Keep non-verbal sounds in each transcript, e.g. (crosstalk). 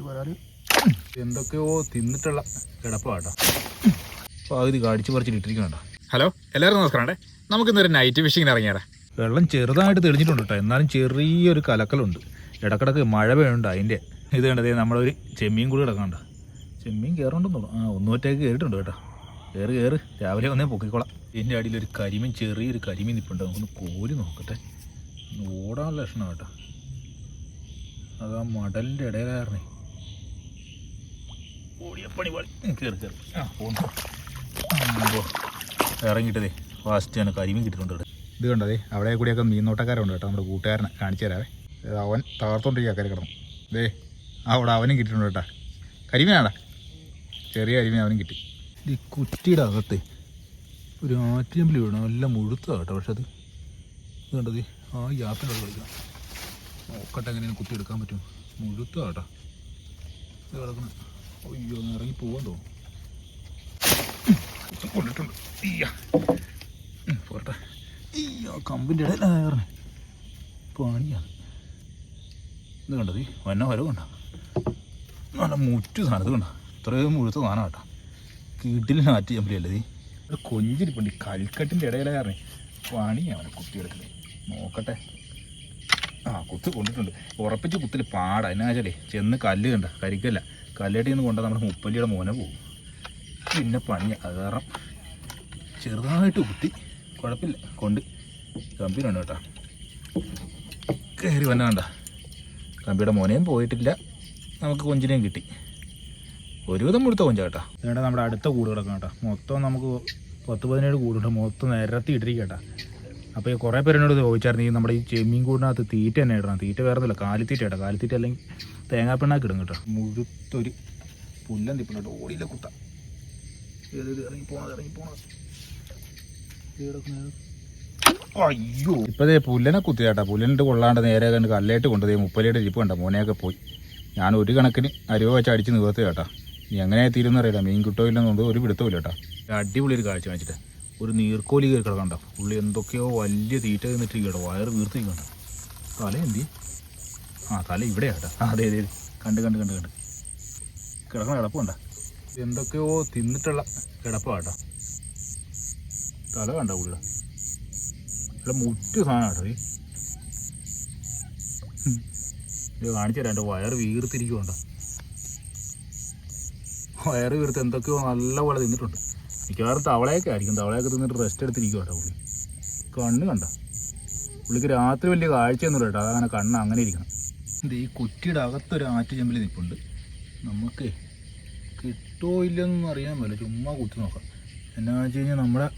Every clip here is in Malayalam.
വരാൽ എന്തൊക്കെയോ തിന്നിട്ടുള്ള കിടപ്പാട്ടോ. പകുതി കാടിച്ച് പറിച്ചിട്ട് ഇട്ടിരിക്കണോ ഹലോ എല്ലാവരും നമസ്കാരം നമുക്ക് ഇന്നൊരു നൈറ്റ് ഫിഷിങ്ങിന് ഇറങ്ങിയാടാ വെള്ളം ചെറുതായിട്ട് തെളിഞ്ഞിട്ടുണ്ട് കേട്ടോ എന്നാലും ചെറിയൊരു കലക്കലുണ്ട്. ഇടക്കിടക്ക് മഴ വേണ്ട അതിന്റെ ഇത് കണ്ടതേ നമ്മളൊരു ചെമ്മീൻ കൂടി കിടക്കണ്ട ചെമ്മീൻ കയറുണ്ടെന്ന് ആ ഒന്നൂറ്റേക്ക് കയറിയിട്ടുണ്ട് കേട്ടോ. കയറി കയറി രാവിലെ വന്നേ പൊക്കിക്കോളാം. ഇതിന്റെ അടിയിൽ ഒരു കരിമീൻ ചെറിയൊരു കരിമീൻ നിൽപ്പുണ്ട് ഒന്ന് കോരി നോക്കട്ടെ. ഓടാനുള്ള ഓടാൻ ലക്ഷണം കേട്ടോ അത് ആ മടലിന്റെ ഇടയിലായിരുന്നേ. ഓടിയപ്പണി പാടി കയറി കയറി ആ. ഇറങ്ങിയിട്ടതേ ഫാസ്റ്റ് ആണ് കരിമീൻ കിട്ടിയിട്ടുണ്ട് ഇവിടെ. ഇത് കണ്ടതേ അവിടെ കൂടിയൊക്കെ മീൻ മീൻനോട്ടക്കാരുണ്ട് കേട്ടോ നമ്മുടെ കൂട്ടുകാരനെ കാണിച്ചു തരാവേ. അവൻ തകർത്തോണ്ടിരിക്കുക അക്കരെ കിടന്നു. ദേ അവിടെ അവനും കിട്ടിയിട്ടുണ്ട് കേട്ടാ. കരിമീനാടാ ചെറിയ കരിമീൻ അവനും കിട്ടി. ഈ കുറ്റിയുടെ അകത്ത് ഒരു ആറ്റിയമ്പിൽ വീണു. നല്ല മുഴുത്ത കേട്ടോ പക്ഷെ അത്. ഇത് കണ്ടത് ആ യാത്ര കളിക്കാം. നോക്കട്ടെ എങ്ങനെയാണ് കുത്തി എടുക്കാൻ പറ്റും. മുഴുത്ത കേട്ടോ. ഇത് കിടക്കണം. അയ്യോ ഒന്ന് ഇറങ്ങി പോകാൻ തോന്നും കുത്തി കൊണ്ടിട്ടുണ്ട്. അയ്യ. ഉം, പോരട്ടെ. അയ്യോ കമ്പിന്റെ ഇടയിലായിരുന്നു പണിയാണ് ഇത് കണ്ടത് വന്ന വരവ് കണ്ട? നല്ല മുറ്റു സാധനം ഇത് കണ്ട? ഇത്രയും മുഴുത്ത സാധനം കേട്ടോ. കീട്ടിൽ നാറ്റ് ചമ്പലല്ലേ ഇത്? കൊഞ്ചിരിപ്പുണ്ട്. കൽക്കട്ടിന്റെ ഇടയിലായിരുന്നേ പണിയാണ് കുത്തിയെടുക്കൽ നോക്കട്ടെ. ആ കുത്ത് കൊണ്ടിട്ടുണ്ട്. ഉറപ്പിച്ച് കുത്തിൽ പാടാ. എന്നാ വെച്ചാലേ ചെന്ന് കല്ല് കണ്ട? കരിക്കല്ല കല്ലേട്ടി നിന്ന് കൊണ്ടാൽ നമ്മുടെ മുപ്പല്ലിയുടെ മോനെ പോകും പിന്നെ പണി അത് കാരണം ചെറുതായിട്ട് കുത്തി കുഴപ്പമില്ല കൊണ്ട് കമ്പിയിലുണ്ട് കേട്ടോ. കയറി വന്ന കണ്ട? കമ്പിയുടെ മോനെയും പോയിട്ടില്ല. നമുക്ക് കൊഞ്ചിനെയും കിട്ടി. ഒരുവിധം മുഴുത്ത കൊഞ്ച കേട്ടോ. വേണ്ട നമ്മുടെ അടുത്ത കൂട് കേട്ടോ. മൊത്തം നമുക്ക് പത്ത് പതിനേഴ് കൂടുണ്ട്. മൊത്തം നിരത്തി ഇട്ടിരിക്കട്ടാ അപ്പോൾ കുറേ പേര് എന്നോട് ചോദിച്ചായിരുന്നു ഈ നമ്മുടെ ഈ ചെമ്മീൻ കൂടിനകത്ത് തീറ്റ തന്നെ ഇടണം. തീറ്റ വേറെ ഒന്നുമില്ല. കാലിത്തീറ്റ ഇടാം. കാലിത്തീറ്റ അല്ലെങ്കിൽ തേങ്ങാപ്പിണ്ണാക്കി ഇടും കേട്ടോ. മുഴുത്തൊരു പുല്ലൻ തിപ്പിലോട്ട് ഓടിയില്ല കുത്ത. ഇറങ്ങി പോണത് ഇറങ്ങി പോണത്. അയ്യോ. ഇപ്പതേ പുല്ലനെ കുത്തിയാട്ടാ പുല്ലനിട്ട് കൊള്ളാണ്ട് നേരെ കണ്ട് കല്ലേട്ട് കൊണ്ടുപോയി മുപ്പലിയുടെ ഇരിപ്പ് കണ്ട? മോനെയൊക്കെ പോയി. ഞാൻ ഒരു കണക്കിന് അരുവ വെച്ച് അടിച്ച് നിവർത്തി കേട്ടാ. നീ എങ്ങനെ തീരുന്ന അറിയില്ല. മീൻ കിട്ടോ ഇല്ലെന്നുണ്ട് ഒരു പിടുത്തമില്ല കേട്ടാ. അടിപൊളി ഒരു കാഴ്ച വെച്ചിട്ട് ഒരു നീർക്കോലി കയറി കിടക്കണ്ട പുള്ളി എന്തൊക്കെയോ വലിയ തീറ്റ തിന്നിട്ട് കേട്ടോ വയറ് കണ്ട തല എന്തി ആ തല ഇവിടെ കേട്ടാ അതെ അതെ. കണ്ട് കണ്ട് കണ്ട് കണ്ട്. കിടക്കണ കിടപ്പുണ്ട എന്തൊക്കെയോ തിന്നിട്ടുള്ള കിടപ്പാട്ടോ തല കണ്ട പുള്ളിയുടെ ഇവിടെ മുറ്റു സാധനം ഉം. ഇത് കാണിച്ചു തരാം എന്റെ വയറ് വീർത്തിരിക്കുന്നുണ്ടോ വയറ് വീർത്ത് എന്തൊക്കെയോ നല്ല പോലെ തിന്നിട്ടുണ്ട്. മിക്കവാറും തവളയൊക്കെ ആയിരിക്കും. തവളയൊക്കെ തിന്നിട്ട് റെസ്റ്റ് എടുത്തിരിക്കും കേട്ടോ പുള്ളി. കണ്ണ് കണ്ട. പുള്ളിക്ക് രാത്രി വലിയ കാഴ്ചയൊന്നുമില്ല കേട്ടോ. അതങ്ങനെ കണ്ണ് അങ്ങനെ ഇരിക്കണം. ഇത് ഈ കുറ്റിയുടെ അകത്തൊരു ആറ്റ് ചെമ്പിൽ നിൽപ്പുണ്ട് നമുക്ക് കിട്ടുമോ ഇല്ലെന്നൊന്നും അറിയാൻ പറ്റില്ല. ചുമ്മാ കുത്തി നോക്കാം. എന്നാന്ന് വെച്ച് കഴിഞ്ഞാൽ നമ്മുടെ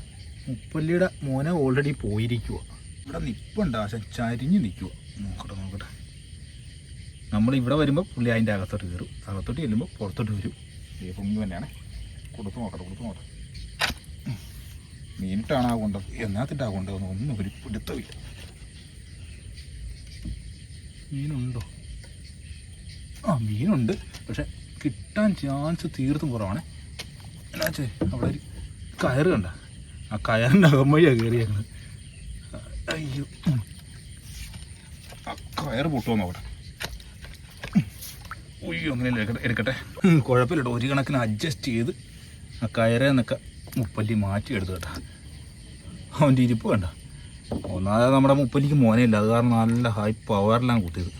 മുപ്പല്ലിയുടെ മോനെ ഓൾറെഡി പോയിരിക്കുക ഇവിടെ നിപ്പുണ്ട്. ആശ ചരിഞ്ഞ് നിൽക്കുക നോക്കട്ടെ നോക്കട്ടെ. നമ്മൾ ഇവിടെ വരുമ്പോൾ പുള്ളി അതിന്റെ അകത്തോട്ട് കയറും അകത്തോട്ട് ചെല്ലുമ്പോൾ പുറത്തോട്ട് വരും. ഈ പൊങ്ങി തന്നെയാണ് കൊടുത്തു നോക്കട്ടെ കൊടുത്തു നോക്കട്ടെ. മീനിട്ടാണ് ആ കൊണ്ടത്? എന്നാത്തിട്ടാ കൊണ്ടതെന്ന് ഒന്നും ഒരു പിടുത്തമില്ല. മീനുണ്ടോ? ആ മീനുണ്ട്. പക്ഷെ കിട്ടാൻ ചാൻസ് തീർത്തും കുറവാണ്. എന്നാ ചേ അവിടെ ഒരു കയറ് കണ്ട. ആ കയറിന്റെ അകമ്പഴിയാണ് കയറിയേക്കുന്നത് അയ്യോ. ആ കയർ പൊട്ടുമോ അവിടെ ഉയ്യോ അങ്ങനെ എടുക്കട്ടെ. കുഴപ്പമില്ല ഒരു കണക്കിന് അഡ്ജസ്റ്റ് ചെയ്ത് ആ കയറേ നിന്നൊക്കെ മുപ്പല്ലി മാറ്റി എടുത്തു കേട്ടോ. അവന്റെ ഇരിപ്പ് കണ്ട. ഒന്നാമത് നമ്മുടെ മുപ്പല്ലിക്ക് മോനയില്ല അത് കാരണം നല്ല ഹൈ പവറിലാണ് കുത്തിയത്.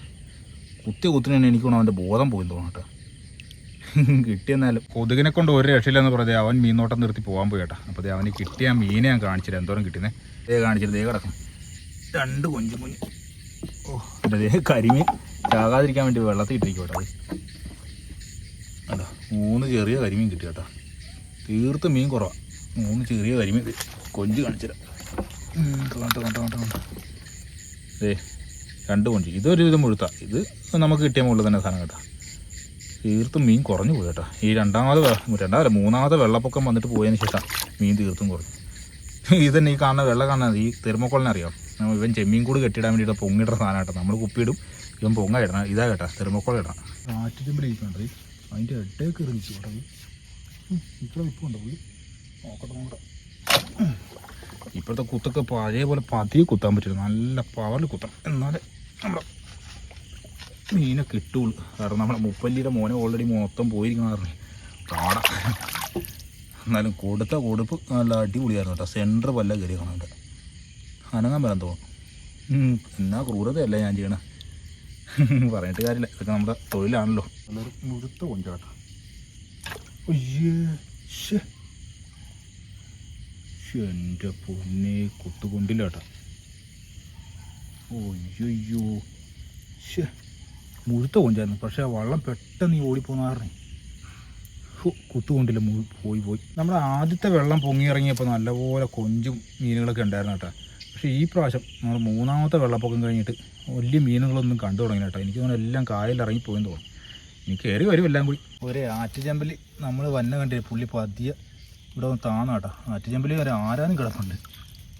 കുത്തിയ കുത്തിന് തന്നെ എനിക്ക് വേണം അവന്റെ ബോധം പോയി തോന്നുന്നു കേട്ടോ. കിട്ടിയെന്നാലും. കൊതുകിനെ കൊണ്ട് ഒരു രക്ഷയില്ലെന്ന് പറഞ്ഞാൽ അവൻ മീനോട്ടം നിർത്തി പോകാൻ പോയി കേട്ടോ. അപ്പോൾ അവന് കിട്ടിയ മീനെ ഞാൻ കാണിച്ചില്ല. എന്തോരം കിട്ടിയെന്നേ? ദേ കാണിച്ചില്ല. ദേ കിടക്കും രണ്ട് കൊഞ്ചും കുഞ്ഞു. ഓ എന്റെ ദേ കരിമീൻ. ചാകാതിരിക്കാൻ വേണ്ടി വെള്ളത്തിൽ ഇട്ടിരിക്കും കേട്ടോ അത്. മൂന്ന് ചെറിയ കരിമീൻ കിട്ടി കേട്ടോ. തീർത്ത് മീൻ കുറവാണ് മൂന്ന് ചെറിയ കരിമീൻ. കൊഞ്ച് കാണിച്ചുതരാം. കണ്ടോ ദേ രണ്ട് കൊഞ്ച്. ഇതൊരു വിധം മുഴുത്ത. ഇത് നമുക്ക് കിട്ടിയ മുകളിൽ തന്നെ സാധനം കേട്ടോ. തീർത്തും മീൻ കുറഞ്ഞു പോയി കേട്ടോ. ഈ രണ്ടാമത് രണ്ടാമത് മൂന്നാമത്തെ വെള്ളപ്പൊക്കം വന്നിട്ട് പോയതിന് ശേഷം മീൻ തീർത്തും കുറഞ്ഞു. ഇത് തന്നെ ഈ കാണുന്ന വെള്ളം കാണുന്നത് ഈ തെർമോക്കോളിനെ അറിയാം? നമ്മ- ഇവൻ ചെമ്മീൻ കൂടി കെട്ടിടാൻ വേണ്ടിയിട്ട് പൊങ്ങിടുന്ന സാധനം കേട്ടോ. നമ്മൾ കുപ്പിയിടും ഇവൻ പൊങ്ങ ഇടണം ഇതാ കേട്ടോ തെർമോക്കോൾ ഇടണം ആറ്റുചെമ്പിൽ ഇരിക്കുന്നുണ്ട് അതിന്റെ ഇടയ്ക്ക് ഇറങ്ങിച്ചു കേട്ടോ. ഇത്ര ഇപ്പോൾ പുള്ളി? നോക്കട്ടെ നോക്കട്ടെ ഇപ്പോഴത്തെ കുത്തൊക്കെ പഴയ പോലെ പതിയെ കുത്താൻ പറ്റില്ല. നല്ല പവറിൽ കുത്തണം. എന്നാലേ നമ്മുടെ മീനെ കിട്ടുള്ളൂ കാരണം നമ്മുടെ മുപ്പല്ലിയുടെ മോനെ ഓൾറെഡി മൊത്തം പോയിരിക്കണം പറഞ്ഞു. പാടാ. എന്നാലും കൊടുത്ത കൊടുപ്പ് നല്ല അടിപൊളിയായിരുന്നു കേട്ടോ. സെന്റർ വല്ല കയറി കാണാൻ അനങ്ങാൻ വരാൻ തോന്നും. എന്നാ ക്രൂരതയല്ല ഞാൻ ചെയ്യണേ. പറഞ്ഞിട്ട് കാര്യമില്ല. ഇതൊക്കെ നമ്മുടെ തൊഴിലാണല്ലോ. നല്ലൊരു മുഴുത്ത അയ്യേ. ശ്ശേ, എന്റെ പൊന്നെ കുത്തുകൊണ്ടില്ല കേട്ടോ ഒയ്യോ മുഴുത്ത കൊഞ്ചായിരുന്നു. പക്ഷേ ആ വള്ളം പെട്ടെന്ന് ഈ ഓടിപ്പോന്ന കാരണം ഹോ, കുത്തുകൊണ്ടില്ല മുഴു പോയി പോയി. നമ്മുടെ ആദ്യത്തെ വെള്ളം പൊങ്ങിയിറങ്ങിയപ്പോൾ നല്ലപോലെ കൊഞ്ചും മീനുകളൊക്കെ ഉണ്ടായിരുന്നു കേട്ടോ പക്ഷേ ഈ പ്രാവശ്യം നമ്മൾ മൂന്നാമത്തെ വെള്ളപ്പൊക്കം കഴിഞ്ഞിട്ട് വലിയ മീനുകളൊന്നും കണ്ടു തുടങ്ങി കേട്ടോ എനിക്ക് തോന്നുന്നു എല്ലാം കായലിൽ പോയെന്ന് തോന്നുന്നു. ഇനി കയറി വരും എല്ലാം കൂടി. ഒരേ ആറ്റുചമ്പൽ നമ്മൾ വന്ന കണ്ടില്ല പുള്ളി പതിയെ ഇവിടെ ഒന്ന് താന്ന കേട്ടോ ആറ്റുചമ്പൽ ഒരു ആരാനും കിടപ്പുണ്ട്.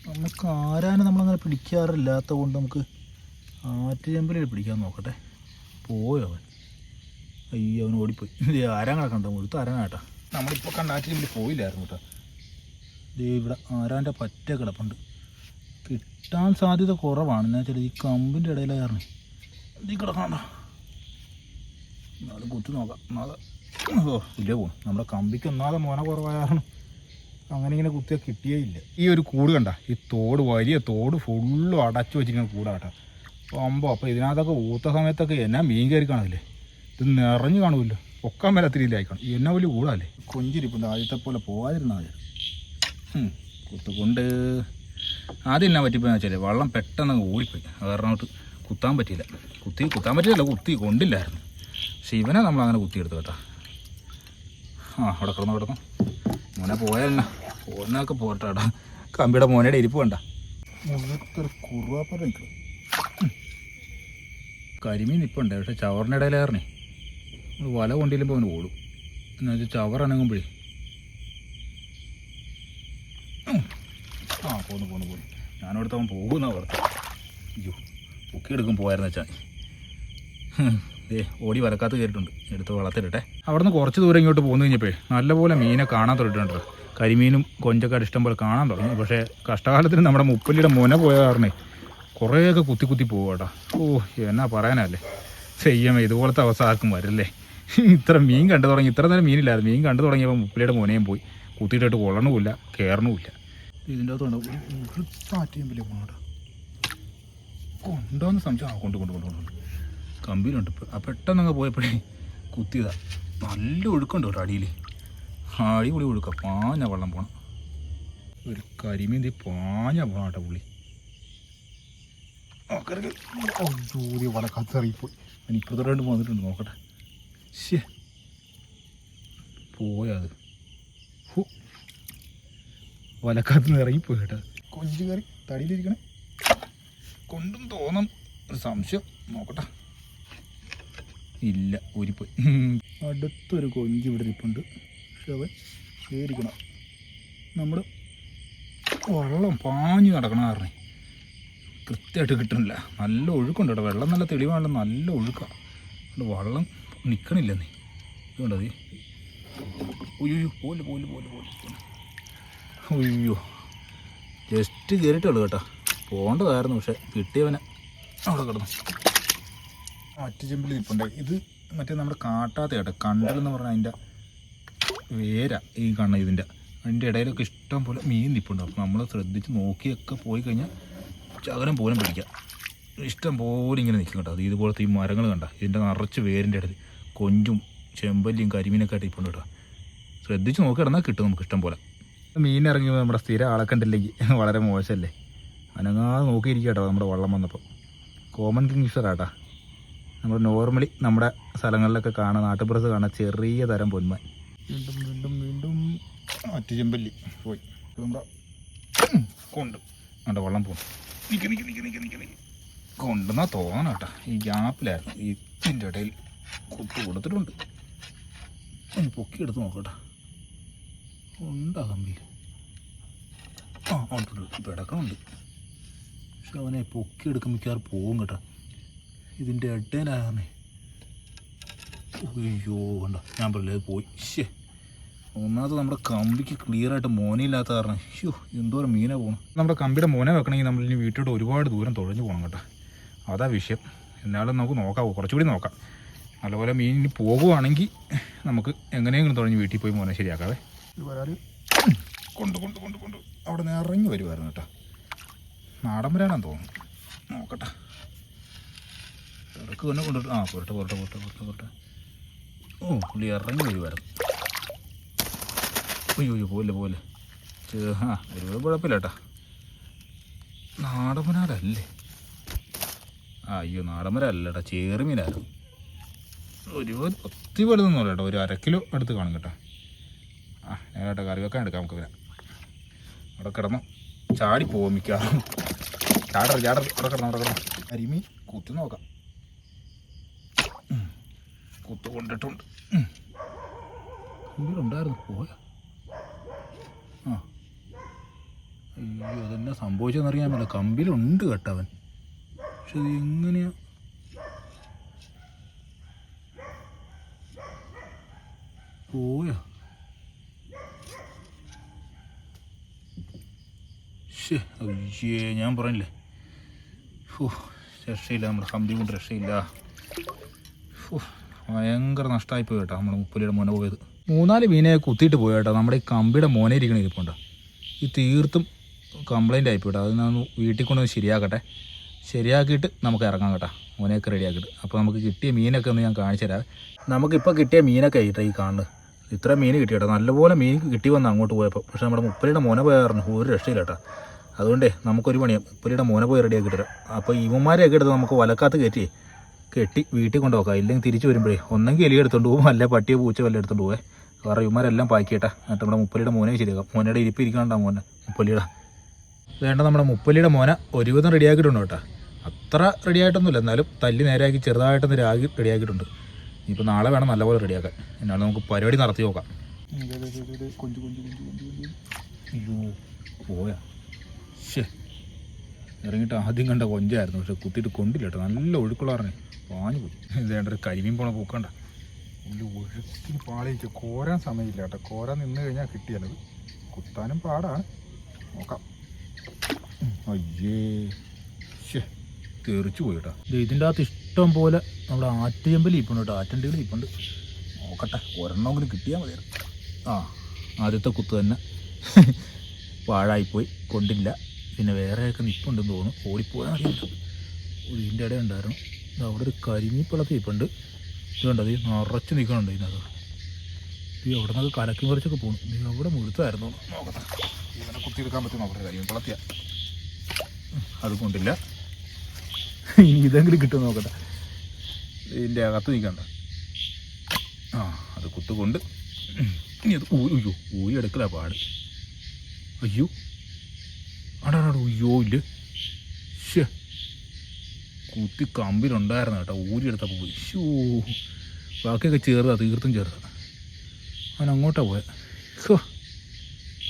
നമുക്ക് ആരാനും നമ്മളങ്ങനെ പിടിക്കാറില്ലാത്ത കൊണ്ട് നമുക്ക് ആറ്റുചെമ്പിൽ പിടിക്കാൻ നോക്കട്ടെ. പോയോ അവൻ? അയ്യോ അവൻ ഓടിപ്പോയി. ആരാൻ കിടക്കണ്ട? മുഴുത്ത ആരാനാട്ടാ? നമ്മളിപ്പോൾ കണ്ട ആറ്റുചെമ്പിൽ പോയില്ലായിരുന്നു കേട്ടോ. ദേ ഇവിടെ ആരാന്റെ പറ്റ കിടപ്പുണ്ട്. കിട്ടാൻ സാധ്യത കുറവാണ്. എന്നാ ചെറിയ ഈ കമ്പിന്റെ ഇടയിലെ കാരണം ഇത് കിടക്കണ്ട. എന്നാലും കുത്തി നോക്കാം. എന്നാൽ ഓ ഇല്ല പോകും നമ്മുടെ കമ്പിക്ക് ഒന്നാതെ മോന കുറവായ കാരണം അങ്ങനെ ഇങ്ങനെ കുത്തിയാൽ കിട്ടിയേ ഇല്ല ഈ ഒരു കൂട് കണ്ട ഈ തോട് വലിയ തോട് ഫുള്ളും അടച്ചു വെച്ചിരിക്കുന്ന കൂടാട്ടോ. അമ്പോ അപ്പോൾ ഇതിനകത്തൊക്കെ ഊത്ത സമയത്തൊക്കെ എന്നാ മീൻ കയറി കാണില്ലേ ഇത് നിറഞ്ഞു കാണുമല്ലോ പൊക്കാൻ മേലത്തിരിയില്ല കാണും എന്നാ വലിയ കൂടാല്ലേ? കൊഞ്ചിരിപ്പുണ്ട് ആദ്യത്തെ പോലെ പോകാതിരുന്നാൽ കുത്തുകൊണ്ട്. ആദ്യം എന്നാ പറ്റിപ്പോയെന്ന് വെച്ചാൽ വെള്ളം പെട്ടെന്ന് ഓടിപ്പോയി കാരണമായിട്ട് കുത്താൻ പറ്റിയില്ല. കുത്തി കുത്താൻ പറ്റിയില്ല കുത്തി കൊണ്ടില്ലായിരുന്നു. പക്ഷെ ഇവനെ നമ്മൾ അങ്ങനെ കുത്തിയെടുത്തു കേട്ടോ. ആ അവിടെ കിടന്നു കിടന്നു. മോനെ പോയാലെന്നാ പോന്നൊക്കെ പോട്ടാടാ. കമ്പിയുടെ മോനയുടെ ഇരിപ്പ് വേണ്ട കരിമീൻ ഇപ്പം ഉണ്ട് പക്ഷെ ചവറിന്റെ ഇടയിലേറണേ വല കൊണ്ടില്ലുമ്പോൾ അവന് ഓടും. എന്ന് വെച്ചാൽ ഉം. ആ പോന്നു പോന്നു പോന്നു. ഞാനവിടുത്തെ അവൻ പോകുന്ന ഓർത്ത് അയ്യോ പൊക്കിയെടുക്കും പോയായിരുന്നു വെച്ചാൽ ഓടി വരക്കാത്ത കയറിയിട്ടുണ്ട്. എടുത്ത് വളർത്തിട്ടെ അവിടുന്ന് കുറച്ച് ദൂരം ഇങ്ങോട്ട് പോന്നു കഴിഞ്ഞപ്പോഴേ നല്ലപോലെ മീനെ കാണാൻ തുടങ്ങിയിട്ടുണ്ട് കരിമീനും കൊഞ്ചൊക്കെ ഇഷ്ടം പോലെ കാണാൻ തുടങ്ങി. പക്ഷേ കഷ്ടകാലത്തിന് നമ്മുടെ മുപ്പല്ലിയുടെ മുന പോയ കാരണേ കുറേയൊക്കെ കുത്തി കുത്തി പോകും കേട്ടോ. ഓ എന്നാ പറയാനല്ലേ. ചെയ്യാമേ ഇതുപോലത്തെ അവസ്ഥ ആർക്കും വരല്ലേ. ഇത്ര മീൻ കണ്ടു തുടങ്ങി ഇത്ര നേരം മീനില്ലായിരുന്നു മീൻ കണ്ടു തുടങ്ങിയപ്പോൾ മുപ്പലിയുടെ മുനയും പോയി. കുത്തിയിട്ടിട്ട് കൊള്ളണമില്ല കയറണമില്ല ഇതിന്റെ അകത്തുണ്ടാവും കൊണ്ടുവന്ന് സംശയം. ആ കൊണ്ട് കൊണ്ട് കൊണ്ട് കൊണ്ട്. കമ്പിയിലുണ്ട്. ആ പെട്ടെന്ന് അങ്ങ് പോയപ്പോഴേ കുത്തിയതാ. നല്ല ഒഴുക്കുണ്ട് കേട്ടോ അടിയിൽ അടിപൊളി ഒഴുക്ക. പാഞ്ഞ വെള്ളം പോണം. ഒരു കരിമീന്തി പാഞ്ഞ പോണം കേട്ടോ പുള്ളി. ജോലി വല കത്തിറങ്ങിപ്പോയി ഞാൻ ഇപ്പുറത്തോട്ട് രണ്ട് വന്നിട്ടുണ്ട് നോക്കട്ടെ. ശേ പോയത് വലക്കാത്ത ഇറങ്ങിപ്പോയി കേട്ടോ. കൊഞ്ച് കയറി തടിയിലിരിക്കണേ. കൊണ്ടും തോന്നും ഒരു സംശയം. നോക്കട്ടെ. ഇല്ല ഊരിപ്പോയി. അടുത്തൊരു കൊഞ്ച് ഇവിടെ ഇരിപ്പുണ്ട്. പക്ഷെ അവൻ ശേരിക്കണം നമ്മൾ വെള്ളം പാഞ്ഞു നടക്കണം കാരണം കൃത്യമായിട്ട് കിട്ടണില്ല. നല്ല ഒഴുക്കുണ്ട് കേട്ടോ. വെള്ളം നല്ല തെളിവാണല്ലോ. നല്ല ഒഴുക്കാണ് അതുകൊണ്ട് വെള്ളം നിൽക്കണില്ലെന്നേ നീ അതേ ഉയ്യോ പോലെ പോലെ പോലെ പോലെ. ഉയ്യോ. ജസ്റ്റ് കയറിയിട്ടുള്ളൂ കേട്ടോ. പോകേണ്ടതായിരുന്നു പക്ഷെ കിട്ടിയവനെ അവിടെ കിടന്നു. മറ്റു ചെമ്പിൽ ഇരിപ്പുണ്ട്. ഇത് മറ്റേ നമ്മുടെ കാട്ടാത്ത കേട്ടോ കണ്ടൽ എന്ന് പറഞ്ഞാൽ അതിന്റെ വേര ഈ കണ്ണ ഇതിന്റെ അതിന്റെ ഇടയിലൊക്കെ ഇഷ്ടം പോലെ മീൻ നിൽപ്പുണ്ട് അപ്പോൾ നമ്മൾ ശ്രദ്ധിച്ച് നോക്കിയൊക്കെ പോയി കഴിഞ്ഞാൽ ചകരം പോലും പിടിക്കാം. ഇഷ്ടം പോലെ ഇങ്ങനെ നിൽക്കും കേട്ടോ. അത് ഇതുപോലത്തെ ഈ മരങ്ങൾ കണ്ട. ഇതിന്റെ നിറച്ച് വേരിന്റെ ഇടയിൽ കൊഞ്ചും ചെമ്പല്ലിയും കരിമീനൊക്കെ ആയിട്ട് ഇപ്പം കേട്ടോ. ശ്രദ്ധിച്ച് നോക്കി കിടന്നാൽ കിട്ടും നമുക്ക് ഇഷ്ടം പോലെ. മീൻ ഇറങ്ങിയപ്പോൾ നമ്മുടെ സ്ഥിരം ആളെ കണ്ടില്ലെങ്കിൽ വളരെ മോശമല്ലേ അനങ്ങാതെ നോക്കിയിരിക്കുക കേട്ടോ നമ്മുടെ വള്ളം വന്നപ്പോൾ കോമൺ കിങ്ഫിഷറാട്ടാ നമ്മൾ നോർമലി നമ്മുടെ സ്ഥലങ്ങളിലൊക്കെ കാണുക നാട്ടുപുറത്ത് കാണുക ചെറിയ തരം പൊന്മാൻ വീണ്ടും വീണ്ടും വീണ്ടും. അറ്റുചെമ്പല്ലി പോയി. നമ്മുടെ കൊണ്ട്. അവിടെ വെള്ളം പോകും നിൽക്കി നിൽക്കി നിൽക്കി നിൽക്കി നിൽക്കി നിൽക്കി തോന്നണം കേട്ടോ. ഈ ഗ്യാപ്പിലായിരുന്നു. ഇതിന്റെ ഇടയിൽ കുത്തു കൊടുത്തിട്ടുണ്ട്. ഇനി പൊക്കി എടുത്ത് നോക്കട്ടെ ഉണ്ടാ കമ്പിയിൽ ആ ഉണ്ട് പിടക്കമുണ്ട് പക്ഷെ അവനെ പൊക്കി എടുക്കുമ്പോൾ മിക്കവാറും പോകും കേട്ടോ. ഇതിന്റെ ഇടയിലാണ് അയ്യോ വേണ്ട ഞാൻ പറഞ്ഞത് പോയി. ശേ ഒന്നാമത് നമ്മുടെ കമ്പിക്ക് ക്ലിയർ ആയിട്ട് മോനയില്ലാത്ത കാരണം. അയ്യോ എന്തോരം മീനെ പോകണം നമ്മുടെ കമ്പിയുടെ മോനെ വെക്കണമെങ്കിൽ നമ്മൾ ഇനി വീട്ടിലോട്ട് ഒരുപാട് ദൂരം തുഴഞ്ഞു പോകണം കേട്ടോ. അതാ വിഷയം. എന്നാലും നമുക്ക് നോക്കാം കുറച്ചുകൂടി നോക്കാം. നല്ലപോലെ മീൻ ഇനി പോകുവാണെങ്കിൽ നമുക്ക് എങ്ങനെയെങ്കിലും തുടങ്ങി വീട്ടിൽ പോയി മോനെ വരാൽ കൊണ്ട് കൊണ്ട് കൊണ്ട് കൊണ്ട്. അവിടെ നിന്ന് ഇറങ്ങി വരുമായിരുന്നു കേട്ടോ. നാടൻ വരാനാണെന്ന് തോന്നുന്നു. നോക്കട്ടെ. ഇടയ്ക്ക് തന്നെ കൊണ്ടിട്ട് ആ പോരട്ടെ പോരട്ടെ പോരട്ടെ പോരട്ടെ പോരട്ടെ. ഓ പുള്ളി ഇറങ്ങി വരുമായിരുന്നു അയ്യോ അയ്യോ പോലെ പോലെ ആ ഒരു കുഴപ്പമില്ല കേട്ടാ. നാടൻമനാലല്ലേ? ആ അയ്യോ നാടൻമരല്ല കേട്ടോ ചേറുമീനായിരുന്നു. ഒരു ഒത്തിരി വലുതൊന്നും അല്ല കേട്ടോ ഒരു അര കിലോ അടുത്ത് കാണും കേട്ടോ. ആ കേട്ടോ കറി വെക്കാൻ എടുക്കാം നമുക്ക് പിന്നെ. അവിടെ കിടന്നു ചാടി പോവും മിക്കവാറും. ചാടർ ചാടർ അവിടെ കിടന്നു അവിടെ കിടന്നു. അരിമീൻ കുത്തി നോക്കാം. കുത്ത് കൊണ്ടിട്ടുണ്ട് പോയ? ആ. അയ്യോ അതെന്നെ സംഭവിച്ചതെന്നറിയാൻ പറ്റില്ല. കമ്പിയിലുണ്ട് കേട്ടവൻ. പക്ഷെ ഇത് എങ്ങനെയാ? പോയ? അയ്യേ ഞാൻ പറഞ്ഞില്ലേ? ഫു, രക്ഷയില്ല നമ്മുടെ കമ്പി കൊണ്ട് രക്ഷയില്ല. ഫു, ഭയങ്കര നഷ്ടമായി പോയി കേട്ടോ നമ്മുടെ മുപ്പലിയുടെ മോനെ പോയത്. മൂന്നാൽ മീനെ കുത്തിയിട്ട് പോയി കേട്ടോ. നമ്മുടെ ഈ കമ്പിയുടെ മോനെ ഇരിക്കണ ഇരിപ്പുണ്ടോ ഈ തീർത്തും കംപ്ലൈന്റ് ആയി പോയിട്ടോ അത് ഞാൻ വീട്ടിൽ കൊണ്ടുവന്ന് ശരിയാക്കട്ടെ. ശരിയാക്കിയിട്ട് നമുക്ക് ഇറങ്ങാം കേട്ടോ. മോനെയൊക്കെ റെഡിയാക്കിയിട്ട് അപ്പോൾ നമുക്ക് കിട്ടിയ മീനൊക്കെ ഒന്ന് ഞാൻ കാണിച്ചു തരാം. നമുക്കിപ്പോൾ കിട്ടിയ മീനൊക്കെ ആയിട്ടോ ഈ കാണുന്നത്. ഇത്ര മീൻ കിട്ടി കേട്ടോ. നല്ലപോലെ മീൻ കിട്ടി വന്ന് അങ്ങോട്ട് പോയപ്പോൾ പക്ഷേ നമ്മുടെ മുപ്പലിയുടെ മോനെ പോയ ഒരു രക്ഷയില്ല കേട്ടോ. അതുകൊണ്ടേ നമുക്കൊരു പണിയാണ് മുപ്പലിയുടെ മോനെ പോയി റെഡിയാക്കി തരാം അപ്പോൾ ഇവന്മാരെയൊക്കെ എടുത്ത് നമുക്ക് വലക്കാത്ത കയറ്റി കെട്ടി വീട്ടിൽ കൊണ്ടുപോക്കാം. ഇല്ലെങ്കിൽ തിരിച്ചു വരുമ്പോഴേ ഒന്നെങ്കിൽ എലി എടുത്തോണ്ട് പോകും അല്ല പട്ടിയോ പൂച്ച വല്ല എടുത്തോണ്ട് പോവേ. വേറെ ഇവന്മാരെല്ലാം പാക്കിയേട്ടാ. എന്നിട്ട് നമ്മുടെ മുപ്പലിയുടെ മോനെ ശരിയാക്കാം മോനയുടെ ഇരിപ്പ് ഇരിക്കണ്ട മോനെ? മുപ്പലിയുടെ. വേണ്ട നമ്മുടെ മുപ്പലിയുടെ മോന ഒരുവിധം റെഡിയാക്കിയിട്ടുണ്ട് കേട്ടോ. അത്ര റെഡിയായിട്ടൊന്നുമില്ല. എന്നാലും തല്ലി നേരെയാക്കി ചെറുതായിട്ടൊന്ന് രാഗി റെഡിയാക്കിയിട്ടുണ്ട്. ഇനിയിപ്പോൾ നാളെ വേണം നല്ലപോലെ റെഡിയാക്കാൻ. എന്നാണ് നമുക്ക് പരിപാടി നടത്തി നോക്കാം. പോയാ. ഇറങ്ങിയിട്ട് ആദ്യം കണ്ട കൊഞ്ചായിരുന്നു. പക്ഷെ കുത്തിയിട്ട് കൊണ്ടില്ല കേട്ടോ. നല്ല ഒഴുക്കുള്ള പറഞ്ഞേ പാഞ്ഞു പോയി. ഇതേണ്ട ഒരു കരിമീൻ പോണ പൂക്കണ്ട. ഉള്ളി ഒഴുക്കിന് പാളിയിട്ട് കോരാൻ സമയമില്ല കേട്ടോ. കോരാൻ നിന്ന് കഴിഞ്ഞാൽ കിട്ടിയാലത്. കുത്താനും പാടാണ്. നോക്കാം. അയ്യേ. ശേ തെറിച്ചു പോയി കേട്ടോ. ഇതിന്റെ അകത്ത് ഇഷ്ടം പോലെ നമ്മുടെ ആറ്റുചമ്പലി ഇപ്പുണ്ട് കേട്ടോ. ആറ്റണ്ടികൾ ഇപ്പുണ്ട് നോക്കട്ടെ. ഒരെണ്ണമെങ്കിലും കിട്ടിയാൽ മതി. ആ ആദ്യത്തെ കുത്ത് തന്നെ. പാഴായിപ്പോയി. കൊണ്ടില്ല. പിന്നെ വേറെയൊക്കെ നിൽപ്പുണ്ടെന്ന് തോന്നുന്നു. ഓടിപ്പോയാൽ അറിയില്ല ഇതിന്റെ ഇത് അവിടെ ഒരു കരിമീപ്പിളത്തി തീപ്പുണ്ട്. ഇതുണ്ട് ഇത് നിറച്ച് നിൽക്കണുണ്ട് ഇതിനകത്ത്. ഈ അവിടെ നിന്നൊക്കെ കലക്കി മറിച്ചൊക്കെ പോകും നീ അവിടെ മുഴുത്തായിരുന്നു. നോക്കട്ടെ. ഇവനെ കുത്തിയെടുക്കാൻ പറ്റും നോക്കട്ടെ കരിമീപ്പിളത്തിയ അത് കൊണ്ടില്ല. ഇനി ഇതെങ്കിലും കിട്ടും നോക്കട്ടെ. ഇതിന്റെ അകത്ത് നിൽക്കണ്ട ആ അത് കുത്തുകൊണ്ട്. ഇനി അത് അയ്യോ ഊരി എടുക്കല പാട്. അയ്യോ. ആടാടാ അയ്യോ ഇല്ല? ശ്ശേ. കുത്തി കമ്പിലുണ്ടായിരുന്നു കേട്ടോ ഊരി എടുത്തപ്പോൾ പോയി. ഷൂ ബാക്കിയൊക്കെ ചേർത്താ തീർത്തും ചേർത്ത അവൻ അങ്ങോട്ടാണ് പോയത്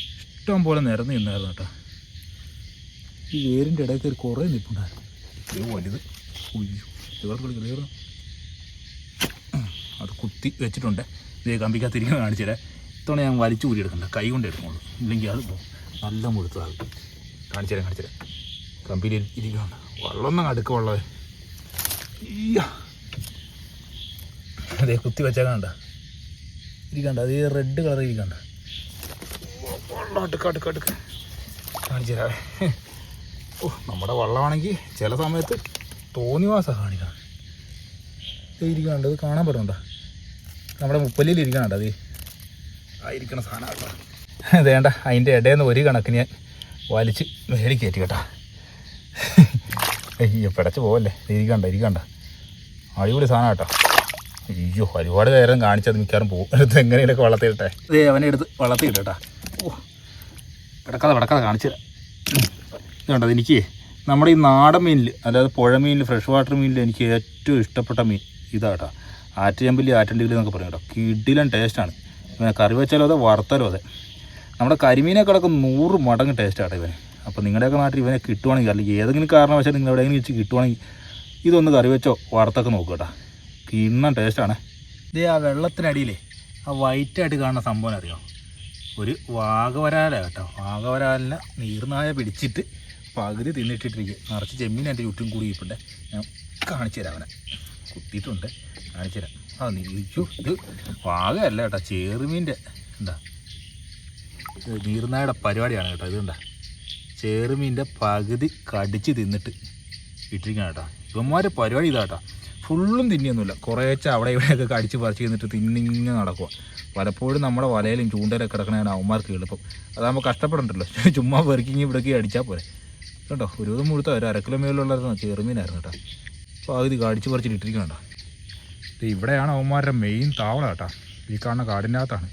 ഇഷ്ടം പോലെ നിരന്ന് നിന്നായിരുന്നു കേട്ടോ. ഈ വേരിന്റെ ഇടയിൽ ഒരു കുറേ നിൽപ്പുണ്ടായിരുന്നു വലുത്. ഉയ്യോ അത് കുത്തി വെച്ചിട്ടുണ്ട്. ഇതേ കമ്പിക്കകത്തിരിക്കുന്ന കാണിച്ചില്ലേ ഇത്തവണ ഞാൻ വലിച്ചു ഊരി എടുക്കണ്ട. കൈ കൊണ്ട് എടുക്കുള്ളൂ ഇല്ലെങ്കിൽ അത് നല്ല മുഴുത്തതാണ് കാണിച്ചു തരാം കമ്പിയിൽ ഇരിക്കുന്നുണ്ട്. വെള്ളം അടുക്ക വെള്ളമേ. അതേ കുത്തി വെച്ചേക്കണ്ട കണ്ട. ഇരിക്കണ്ട അത് റെഡ് കളർ ഇരിക്കണ്ട വെള്ളം അടുക്ക അടുക്ക അടുക്ക. കാണിച്ചു ഓ നമ്മുടെ വെള്ളമാണെങ്കിൽ ചില സമയത്ത് തോന്നിവാസ കാണിക്കണം. ദേ ഇരിക്കണുണ്ട് അത് കാണാൻ പറ്റുന്നുണ്ടോ? നമ്മുടെ മുപ്പല്ലിയിൽ ഇരിക്കണുണ്ട് അത് ആ ഇരിക്കണ സാധനം വേണ്ട അതിന്റെ ഇടയിൽ നിന്ന് ഒരു കണക്കിന് ഞാൻ വലിച്ച് മേടി കയറ്റി കേട്ടാ. അയ്യോ പിടച്ച് പോവല്ലേ? ഇരിക്കണ്ട ഇരിക്കണ്ട അടിപൊളി സാധനം കേട്ടോ. അയ്യോ ഒരുപാട് നേരം കാണിച്ചത് മിക്കവാറും പോകും. എങ്ങനെയൊക്കെ വളർത്തിയിട്ടെ ഇതേ അവനെ എടുത്ത് വളർത്തിയിട്ടാ ഓ കിടക്കാതെ കിടക്കാതെ കാണിച്ചു തരാം. എനിക്ക് നമ്മുടെ ഈ നാടൻ മീനിൽ അതായത് പുഴ മീനിൽ ഫ്രഷ് വാട്ടർ മീനിൽ എനിക്ക് ഏറ്റവും ഇഷ്ടപ്പെട്ട മീൻ ഇതാട്ടോ ആറ്റുചമ്പല്ലി ആറ്റണ്ടിയിൽ എന്നൊക്കെ പറയും കേട്ടോ കിടിലൻ ടേസ്റ്റാണ് ഇവനെ കറി വെച്ചാലും അതെ വറുത്താലും അതെ? നമ്മുടെ കരിമീനേക്കാളൊക്കെ നൂറ് മടങ്ങ് ടേസ്റ്റാട്ടോ ഇവന്. അപ്പോൾ നിങ്ങളുടെയൊക്കെ നാട്ടിൽ ഇവനെ കിട്ടുവാണെങ്കിൽ അല്ലെങ്കിൽ ഏതെങ്കിലും കാരണവശാൽ നിങ്ങൾ എവിടെയെങ്കിലും വെച്ച് കിട്ടുവാണെങ്കിൽ ഇതൊന്ന് കറി വെച്ചോ വറുത്തൊക്കെ നോക്കുക കേട്ടോ. കിണ്ണം ടേസ്റ്റാണ് ഇത് ആ വെള്ളത്തിനടിയിലേ ആ വൈറ്റായിട്ട് കാണുന്ന സംഭവം അറിയാം? ഒരു വാഗവരാല കേട്ടോ. വാഗവരാലിനെ നീർനായ പിടിച്ചിട്ട് പകുതി തിന്നിട്ടിട്ടിരിക്കുക നിറച്ച് ചെമ്മീൻ എന്റെ ചുറ്റും കൂടി ഇപ്പുണ്ട് ഞാൻ കാണിച്ചു തരാം അവനെ. കുത്തിയിട്ടുണ്ട്. കാണിച്ചു തരാം. ആ നീച്ചു ഇത് വാഗയല്ല കേട്ടോ. ചേറുമീന്റെ എന്താ? ഇത് നീർനായുടെ പരിപാടിയാണ് കേട്ടോ. ഇതുണ്ടാ? ചേറുമീന്റെ പകുതി കടിച്ച് തിന്നിട്ട് ഇട്ടിരിക്കണം കേട്ടോ. ഇവന്മാരെ പരിപാടി ഇതാട്ടോ ഫുള്ളും തിന്നിയൊന്നുമില്ല. കുറേച്ച അവിടെ ഇവിടെയൊക്കെ കടിച്ച് പറിച്ച് തിന്നിട്ട് തിന്നിങ്ങനെ നടക്കുക പലപ്പോഴും നമ്മുടെ വലയിലും ചൂണ്ടയിലൊക്കെ കിടക്കണതാണ് അവന്മാർക്ക് എളുപ്പം അതാകുമ്പോൾ കഷ്ടപ്പെടണ്ടല്ലോ. (laughs) ചുമ്മാ പെറുക്കിങ്ങി ഇവിടേക്ക് അടിച്ചാൽ പോരെ. കേട്ടോ ഒരു ദിവസം മുഴുത്ത ഒരു അര കിലോ മേലുള്ളതായിരുന്നു ചെറുമീനായിരുന്നു കേട്ടോ. പകുതി കടിച്ച് പറിച്ചിട്ട് ഇട്ടിരിക്കണം കേട്ടോ. ഇവിടെയാണ് അവന്മാരുടെ മെയിൻ താവളം കേട്ടോ. ഈ കാണുന്ന കാടിന്റെ അകത്താണ്.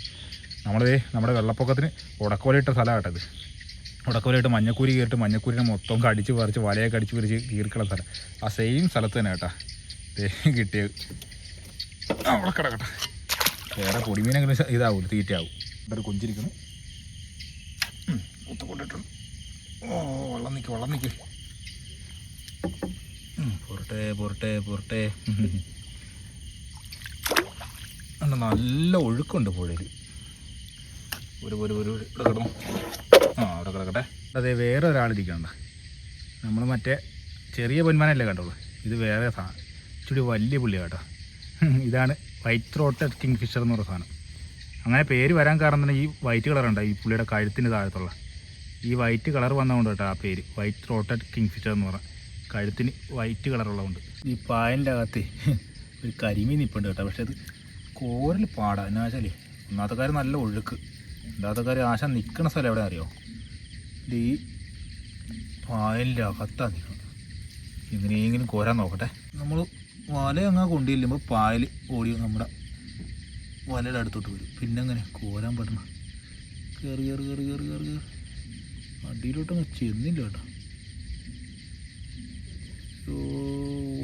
നമ്മളിതേ നമ്മുടെ വെള്ളപ്പൊക്കത്തിന് ഉടക്കോലയിട്ട സ്ഥലമാണ് കേട്ടോ ഇത് മഞ്ഞക്കൂരി കയറിയിട്ട് മഞ്ഞക്കൂരിനെ മൊത്തം കടിച്ച് പറിച്ച് വലയൊക്കെ അടിച്ച് പിരിച്ച് കീറിക്കള സ്ഥലം. ആ സെയിം സ്ഥലത്ത് തന്നെ കേട്ടോ. കിട്ടിയത്. അവിടെ കിടക്കട്ടെ. വേറെ പൊടിമീനെങ്കിലും ഇതാവും തീറ്റയാവും. ഇവിടെ കൊഞ്ചിരിക്കണം കൊഞ്ചിരിക്കുന്നു കുത്തു കൊണ്ടിട്ടുണ്ട്. ഓ വെള്ളം നിൽക്കും വെള്ളം നിൽക്കും പുറട്ടെ പുറട്ടെ പുറട്ടെ. നല്ല ഒഴുക്കുണ്ട് പുഴയിൽ ഒരു ഒരു ഒരു ഇവിടെ കിടന്നു. ആ അവിടെ കിടക്കട്ടെ. അതെ വേറെ ഒരാളിരിക്കണ്ട നമ്മൾ മറ്റേ ചെറിയ പൊന്മാനല്ലേ കണ്ടുള്ളൂ. ഇത് വേറെ സാധനം ഇച്ചിരി വലിയ പുള്ളി കേട്ടോ. ഇതാണ് വൈറ്റ് ത്രോട്ടഡ് കിങ് ഫിഷർ എന്ന് പറയുന്ന സാധനം. അങ്ങനെ പേര് വരാൻ കാരണം തന്നെ ഈ വൈറ്റ് കളറുണ്ട് ഈ പുള്ളിയുടെ കഴുത്തിന് താഴത്തുള്ള. ഈ വൈറ്റ് കളർ വന്നതുകൊണ്ട് കേട്ടോ ആ പേര്. വൈറ്റ് ത്രോട്ടഡ് കിങ് ഫിഷർ എന്ന് പറഞ്ഞാൽ കഴുത്തിന് വൈറ്റ് കളറുള്ളതുകൊണ്ട് ഈ പായലിന്റെ അകത്ത് ഒരു കരിമീൻ നിൽപ്പുണ്ട് കേട്ടോ. പക്ഷേ അത് കോരൽ പാടാ. എന്നാ വെച്ചാൽ ഒന്നാമത്തെ കാര്യം നല്ല ഒഴുക്ക്. കാര്യം ആശ നിൽക്കണ സ്ഥലം എവിടെ അറിയോ? ഈ പായലിന്റെ അകത്താണ്. നിൽക്കുന്നത് എങ്ങനെയെങ്കിലും കോരാൻ നോക്കട്ടെ. നമ്മൾ വല അങ്ങ് കൊണ്ടില്ലുമ്പോൾ പായൽ ഓടി നമ്മുടെ വലയുടെ അടുത്തോട്ട് വരും. പിന്നെ അങ്ങനെ കോരാൻ പറ്റണം. കയറി കയറി കയറി കയറി കയറി കയറി അടിയിലോട്ടങ്ങ് ചെന്നില്ല കേട്ടോ.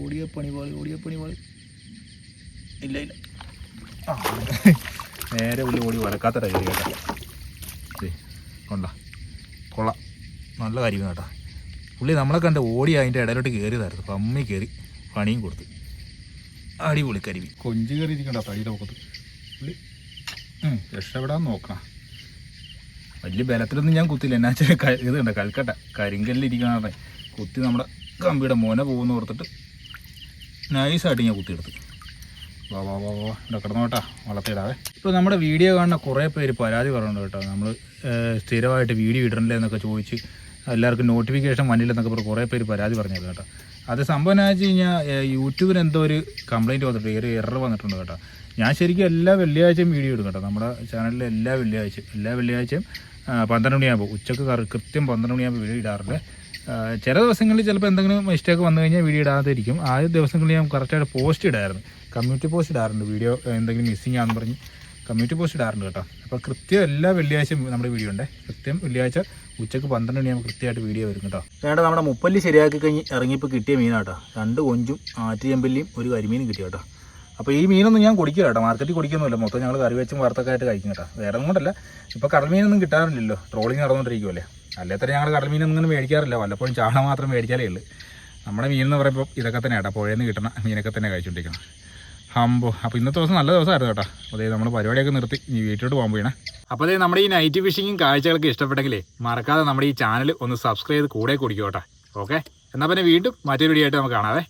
ഓടിയ പണി പാളി ഓടിയ പണി പാളി ഇല്ല ഇല്ല. ആ, നേരെ ഉള്ളി ഓടി വരക്കാത്ത ടൈപ്പ് കേട്ടോ. ദേ, കൊണ്ട. കൊള്ളാം. നല്ല കാര്യം കേട്ടോ. പുള്ളി നമ്മളെ കണ്ട് ഓടി അതിന്റെ ഇടയിലോട്ട് കയറിയതായിരുന്നു. പമ്മി കയറി പണിയും കൊടുത്ത്. അടിപൊളി കരിമീൻ. കൊഞ്ച് കയറി ഇരിക്കണ്ട തടിയുടെ പൊക്കത്ത് പുള്ളി രക്ഷപ്പെടാൻ നോക്കണം. വലിയ ബലത്തിലൊന്നും ഞാൻ കുത്തില്ല എന്നാ വെച്ചാൽ ഇത് കണ്ട? കൽക്കട്ട. കരിങ്കല്ലിരിക്കണേ കുത്തി നമ്മുടെ കമ്പിയുടെ മോനെ പോകുന്ന ഓർത്തിട്ട് നൈസായിട്ട് ഞാൻ കുത്തിയെടുത്തു. വാ വാ വാ നമ്മുടെ വീഡിയോ കാണുന്ന കുറേ പേര് പരാതി പറയുന്നുണ്ട് കേട്ടോ. നമ്മൾ സ്ഥിരമായിട്ട് വീഡിയോ ഇടണില്ലേ എന്നൊക്കെ ചോദിച്ച് എല്ലാവർക്കും നോട്ടിഫിക്കേഷൻ വന്നില്ലെന്നൊക്കെ പറഞ്ഞ് കുറേ പേര് പരാതി പറഞ്ഞത് കേട്ടോ. അത് സംഭവം എന്ന് വെച്ച് കഴിഞ്ഞാൽ യൂട്യൂബിന് എന്തോ ഒരു കംപ്ലയിന്റ് വന്നിട്ടുണ്ട് ഒരു എറർ വന്നിട്ടുണ്ട് കേട്ടോ. ഞാൻ ശരിക്കും എല്ലാ വെള്ളിയാഴ്ചയും വീഡിയോ ഇടും കേട്ടോ. നമ്മുടെ ചാനലിൽ എല്ലാ വെള്ളിയാഴ്ചയും എല്ലാ വെള്ളിയാഴ്ചയും പന്ത്രണ്ട് മണിയാകുമ്പോൾ ഉച്ചയ്ക്ക് കൃത്യം പന്ത്രണ്ട് മണിയാകുമ്പോൾ വീഡിയോ ഇടാറുണ്ട്. ചില ദിവസങ്ങളിൽ ചിലപ്പോൾ എന്തെങ്കിലും മിസ്റ്റേക്ക് വന്നു കഴിഞ്ഞാൽ വീഡിയോ ഇടാതിരിക്കും. ആ ദിവസങ്ങളിൽ ഞാൻ കറക്റ്റായിട്ട് പോസ്റ്റ് ഇടായിരുന്നു. കമ്മ്യൂണിറ്റി പോസ്റ്റ് ഇടാറുണ്ട്. വീഡിയോ എന്തെങ്കിലും മിസ്സിങ് ആണെന്ന് പറഞ്ഞ് കമ്മ്യൂണിറ്റി പോസ്റ്റ് ഇടാറുണ്ട് കേട്ടോ. അപ്പോൾ കൃത്യം എല്ലാ വെള്ളിയാഴ്ചയും നമ്മുടെ വീഡിയോ ഉണ്ട്. കൃത്യം വെള്ളിയാഴ്ച ഉച്ചയ്ക്ക് പന്ത്രണ്ട് മണിയാകുമ്പോൾ കൃത്യമായിട്ട് വീഡിയോ വരും കേട്ടോ. വേണ്ട നമ്മുടെ മുപ്പല്ലി ശരിയാക്കി കഴിഞ്ഞ് ഇറങ്ങിയപ്പോൾ കിട്ടിയ മീനാട്ടോ രണ്ട് കൊഞ്ചും ആറ്റുചെമ്പല്ലിയും ഒരു കരിമീനും കിട്ടി കേട്ടോ. അപ്പോൾ ഈ മീനൊന്നും ഞാൻ കുടിക്കില്ല കേട്ടോ. മാർക്കറ്റിൽ കുടിക്കുന്നില്ല മൊത്തം ഞങ്ങൾ കറി വെച്ചും വറുത്തൊക്കെ ആയിട്ട് കഴിക്കും കേട്ടോ. വേറെ കൊണ്ടല്ല. ഇപ്പോൾ കടൽ മീനൊന്നും കിട്ടാറില്ലല്ലോ. ട്രോളിങ് നടന്നുകൊണ്ടിരിക്കുമല്ലേ അല്ലേ തന്നെ ഞങ്ങൾ കടൽ മീനൊന്നും ഇങ്ങനെ മേടിക്കാറില്ല. വല്ലപ്പോഴും ചാണ മാത്രം മേടിക്കാറേ ഉള്ളൂ. നമ്മുടെ മീൻ എന്ന് പറയുമ്പോൾ ഇതൊക്കെ തന്നെ കേട്ടോ. പുഴയിൽ നിന്ന് കിട്ടണ മീനൊക്കെ തന്നെ കഴിച്ചുകൊണ്ടിരിക്കണം ഹമ്പോ അപ്പോൾ ഇന്നത്തെ ദിവസം നല്ല ദിവസമായിരുന്നു കേട്ടോ. അതേ നമ്മൾ പരിപാടിയൊക്കെ നിർത്തി. ഈ വീട്ടിലോട്ട് പോകാൻ പോയിണേ അപ്പോൾ അതേ നമ്മുടെ ഈ നൈറ്റ് ഫിഷിങ്ങും കാഴ്ചകളൊക്കെ ഇഷ്ടപ്പെട്ടെങ്കിലേ മറക്കാതെ നമ്മുടെ ഈ ചാനൽ ഒന്ന് സബ്സ്ക്രൈബ് ചെയ്ത് കൂടെ കുടിക്കും കേട്ടോ. ഓക്കെ എന്നാൽ പിന്നെ വീണ്ടും മറ്റൊരു വീഡിയോ ആയിട്ട് നമുക്ക് കാണാവേ